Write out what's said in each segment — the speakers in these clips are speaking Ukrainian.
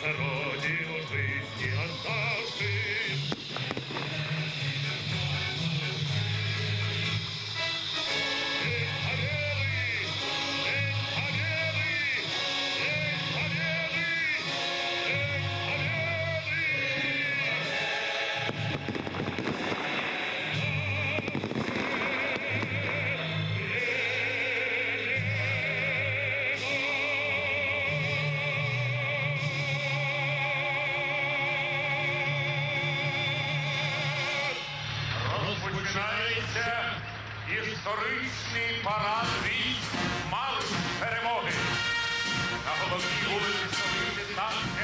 sarò Розпочинається історичний парад військ малих перемоги. На головній вулиці столиці танки.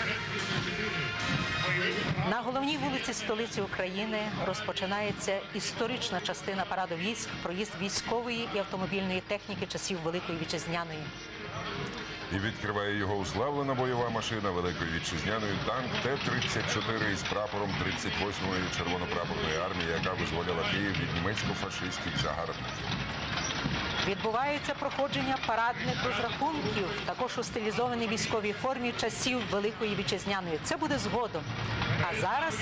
На головній вулиці столиці України розпочинається історична частина параду військ, проїзд військової і автомобільної техніки часів Великої Вітчизняної. І відкриває його уславлена бойова машина Великої Вітчизняної танк Т-34 із прапором 38-ї червонопрапорної армії, яка визволяла Київ від німецько-фашистських загарбників. Відбувається проходження парадних розрахунків, також у стилізованій військовій формі часів Великої Вітчизняної. Це буде згодом. А зараз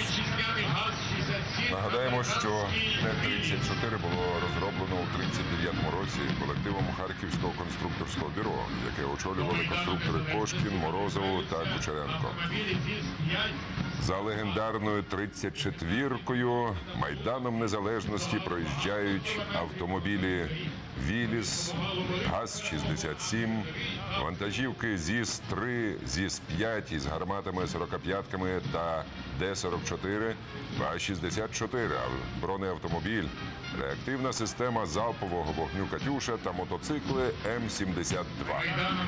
Нагадаємо, що Т-34 було розроблено у 39-му році колективом Харківського конструкторського бюро, яке очолювали конструктори Кошкін, Морозов та Кучеренко. За легендарною 34-кою Майданом Незалежності проїжджають автомобілі Віліс, ГАЗ-67, вантажівки ЗІС-3, ЗІС-5 із гарматами 45-ками та Д-44, АГ-64, а бронеавтомобіль, реактивна система залпового вогню «Катюша» та мотоцикли М-72.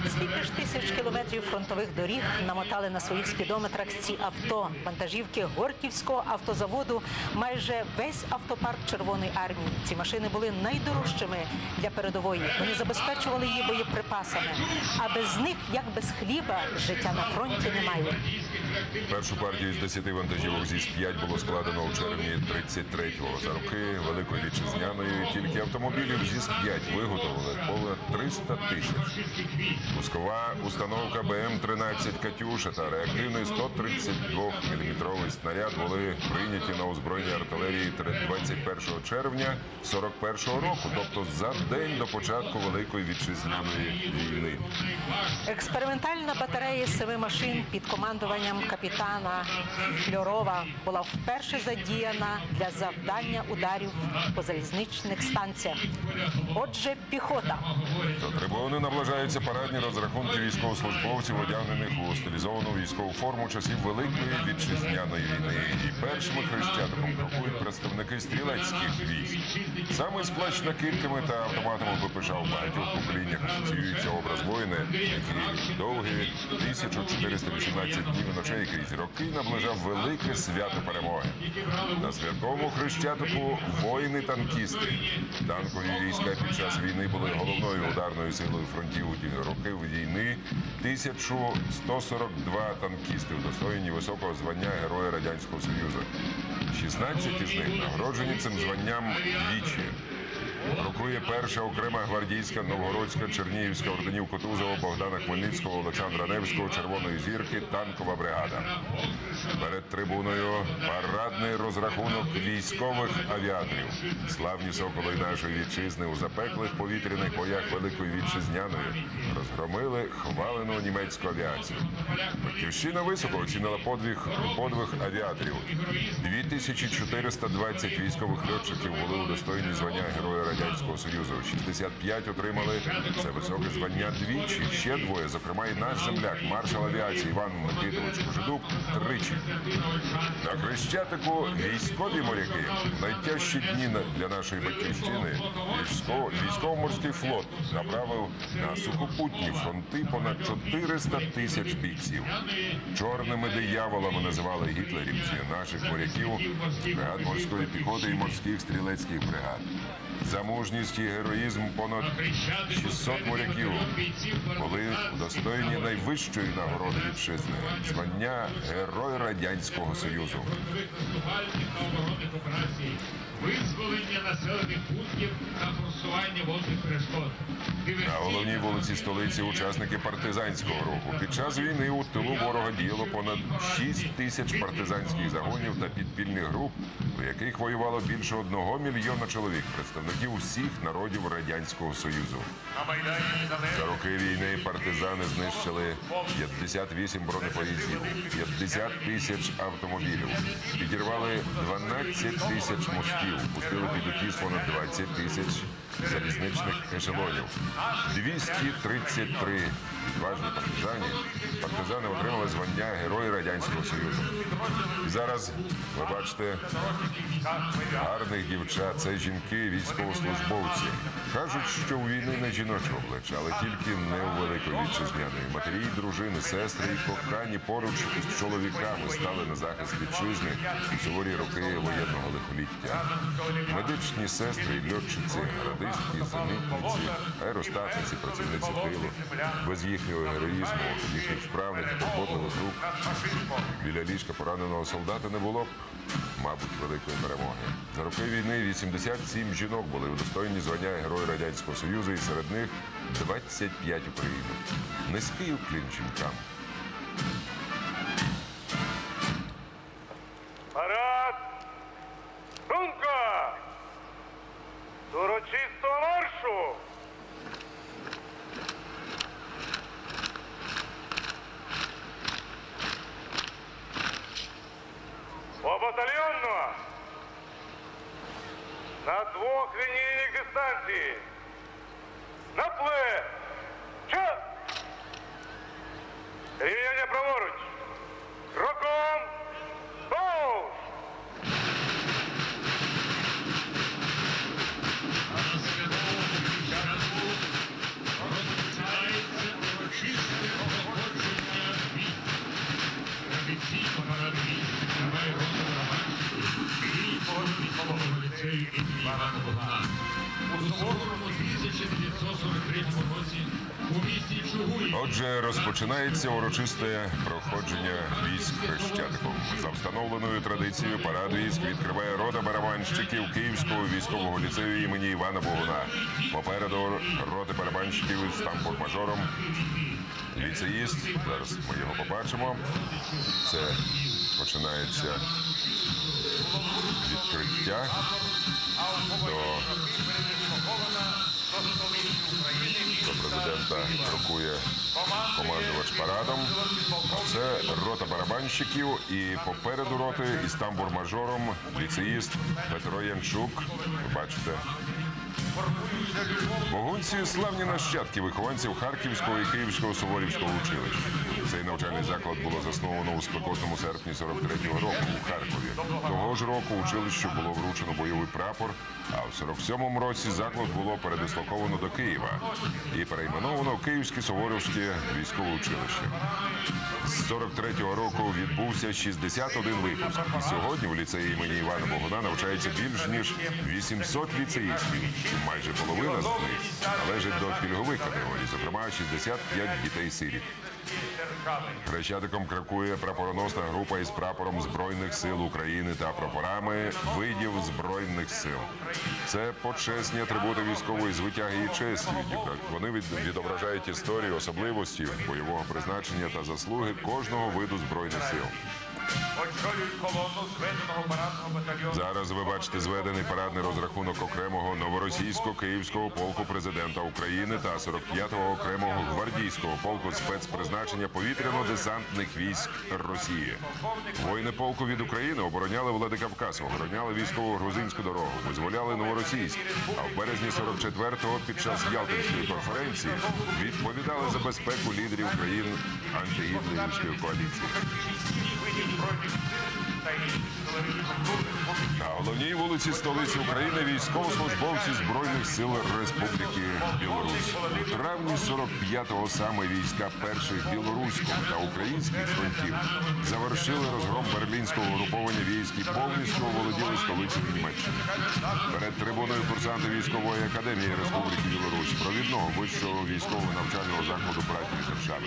скільки ж тисяч кілометрів фронтових доріг намотали на своїх спідометрах ці авто, вантажівки Горківського автозаводу, майже весь автопарк Червоної армії. Ці машини були найдорожчими для передової. Вони забезпечували її боєприпасами. А без них, як без хліба, життя на фронті немає. Першу партію з 10 вантажівок ЗІС-5 було складено у червні 33-го. За роки Великої Вітчизняної тільки автомобілів ЗІС-5 виготовили понад 300 тисяч. Пускова установка БМ-13 «Катюша» та реактивний 132-мм снаряд були прийняті на озброєння артилерії 21 червня 41-го року, тобто за день до початку Великої Вітчизняної війни. Експериментальна батарея семи машин під командуванням капітана Фльорова була вперше задіяна для завдання ударів по залізничних станціях. Отже, піхота. До трибуни наближаються парадні розрахунки військовослужбовців, одягнених у стилізовану військову форму часів Великої вітчизняної війни. І першими хрещатиком крокують представники стрілецьких військ. Саме з плащ-накидками та автоматами ППШ в багатьох поколіннях асоціюється образ воїна, який довгі 1418 днів і ночей крізь роки наближав велике свято перемоги. На святковому хрещатику воїни-танкісти. Танкові війська під час війни були головною ударною силою фронтів у ті роки війни. 1142 танкісти удостоєні високого звання Героя Радянського Союзу. 16 із них нагороджені цим званням двічі. Крокує перша окрема гвардійська новгородська Чернігівська орденів Кутузова Богдана Хмельницького Олександра Невського Червоної зірки танкова бригада. Перед трибуною парадний розрахунок військових авіаторів. Славні соколи нашої вітчизни у запеклих повітряних боях Великої Вітчизняної розгромили хвалену німецьку авіацію. Батьківщина високо оцінила подвиг, подвиг авіаторів. 2420 військових льотчиків були удостоєні звання Героя Радянського Союзу. 65 отримали це високе звання двічі. Ще двоє, зокрема, і наш земляк, маршал авіації Іван Микитович Кожедуб, тричі. На Хрещатику військові моряки найтяжчі дні для нашої батьківщини. Військово- Військово-морський флот направив на сухопутні фронти понад 400 тисяч бійців. Чорними дияволами називали гітлерівці наших моряків, бригад морської піхоти і морських стрілецьких бригад. За мужність і героїзм понад 600 моряків. були удостоєні найвищої нагороди вітчизни звання Герой Радянського Союзу. визволення населених пунктів та форсування водних перешкод. На головній вулиці столиці учасники партизанського руху. Під час війни у тилу ворога діяло понад 6 тисяч партизанських загонів та підпільних груп, у яких воювало більше одного мільйона чоловік, представників усіх народів Радянського Союзу. За роки війни партизани знищили 58 бронепоїздів, 50 тисяч автомобілів, підірвали 12 тисяч мостів, пустили під утіс понад 20 тисяч залізничних ешелонів. 233 відважні партизані. Партизани отримали звання Герої Радянського Союзу. І зараз ви бачите гарних дівчат, це жінки, військовослужбовці. Кажуть, що у війни не жіноче обличчя, але тільки не у великої вітчизняної. Матері дружини, сестри і кохані поруч з чоловіками стали на захист вітчизни у суворі роки воєнного лихоліття. Медичні сестри, льотчиці, радистки, замітниці, аеростатниці, працівниці тилу. Без їхнього героїзму, їхніх і турботливих рук біля ліжка пораненого солдата не було мабуть, великої перемоги. За роки війни 87 жінок були удостоєні звання Герой Радянського Союзу, і серед них 25 України. Низький уклін жінкам. Парад! Думка! До урочистого маршу! Побатальйонно! На двох лінійних дистанції! На пле! Час! Рівняння праворуч! Кроком! Боус! А на святому часу розпочинається урочисте проходження військ. Парад військ триває рота Романської і військового ліцею імені Івана Богдана. У суворому 1943 році у місті Чугуї Отже, розпочинається урочисте проходження військ хрещатиком. За встановленою традицією парад військ відкриває рота барабанщиків Київського військового ліцею імені Івана Богуна. Попереду роти барабанщиків з тамбур-мажором. Ліцеїст. Зараз ми його побачимо. Це починається відкриття до до президента крокує командувач парадом. А це рота барабанщиків і попереду роти із тамбур-мажором ліцеїст Петро Янчук. Ви бачите. Богунці славні нащадки вихованців Харківського і Київського Суворівського училищ. Цей навчальний заклад було засновано у спекотному серпні 43-го року у Харкові. Того ж року училищу було вручено бойовий прапор, а в 47-му році заклад було передислоковано до Києва і перейменовано Київське Суворівське військове училище. З 43-го року відбувся 61 випуск. І сьогодні в ліцеї імені Івана Богуна навчається більш ніж 800 ліцеїстів. Майже половина з них належить до пільгових категорій, зокрема 65 дітей-сиріт. Хрещатиком крокує прапороносна група із прапором Збройних сил України та прапорами видів Збройних сил. Це почесні атрибути військової звитяги і честі. Вони від- відображають історію, особливості бойового призначення та заслуги кожного виду збройних сил. Зараз ви бачите зведений парадний розрахунок окремого новоросійсько-київського полку президента України та 45-го окремого гвардійського полку спецпризначення повітряно-десантних військ Росії. Воїни полку від України обороняли Владикавказ, охороняли військово-грузинську дорогу, визволяли новоросійськ. А в березні 44-го під час Ялтинської конференції відповідали за безпеку лідерів країн антигітлерівської коаліції. На головній вулиці столиці України військовослужбовці Збройних сил Республіки Білорусь. У травні 45-го саме війська перших білоруського та українських фронтів завершили розгром берлінського угруповання військ і повністю оволоділи столицею Німеччини. Перед трибуною курсанти військової академії Республіки Білорусь, провідного вищого військового навчального закладу братньої держави.